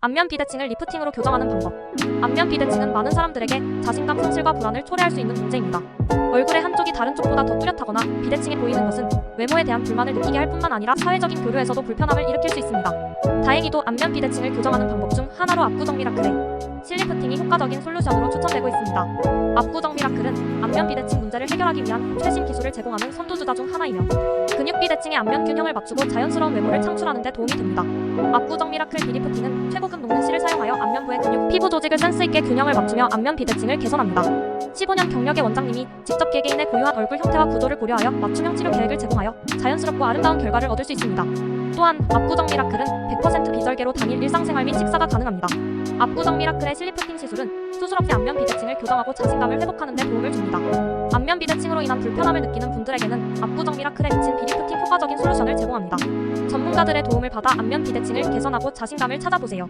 안면 비대칭을 리프팅으로 교정하는 방법. 안면 비대칭은 많은 사람들에게 자신감 상실과 불안을 초래할 수 있는 문제입니다. 얼굴의 한쪽이 다른 쪽보다 더 뚜렷하거나 비대칭해 보이는 것은 외모에 대한 불만을 느끼게 할 뿐만 아니라 사회적인 교류에서도 불편함을 일으킬 수 있습니다. 다행히도 안면 비대칭을 교정하는 방법 중 하나로 압구정 미라클의 실리프팅이 효과적인 솔루션으로 추천되고 있습니다. 압구정 미라클은 안면 비대칭 문제를 해결하기 위한 최신 기술을 제공하는 선두주자 중 하나이며 근육 비대칭의 안면 균형을 맞추고 자연스러운 외모를 창출하는 데 도움이 됩니다. 압구정 미라클 비리프팅은 최고급 녹는 실을 사용하여 안면부의 근육, 피부 조직을 센스 있게 균형을 맞추며 안면 비대칭을 개선합니다. 15년 경력의 원장님이 직접 개개인의 고유한 얼굴 형태와 구조를 고려하여 맞춤형 치료 계획을 제공하여 자연스럽고 아름다운 결과를 얻을 수 있습니다. 또한 압구정 미라클은 100% 비절개로 단일 일상생활 및 식사가 가능합니다. 압구정 미라클의 실리프팅 시술은 수술 없이 안면 비대칭을 교정하고 자신감을 회복하는 데 도움을 줍니다. 안면 비대칭으로 인한 불편함을 느끼는 분들에게는 압구정 미라클에 미친 비리프팅 효과적인 솔루션을 제공합니다. 전문가들의 도움을 받아 안면 비대칭을 개선하고 자신감을 찾아보세요.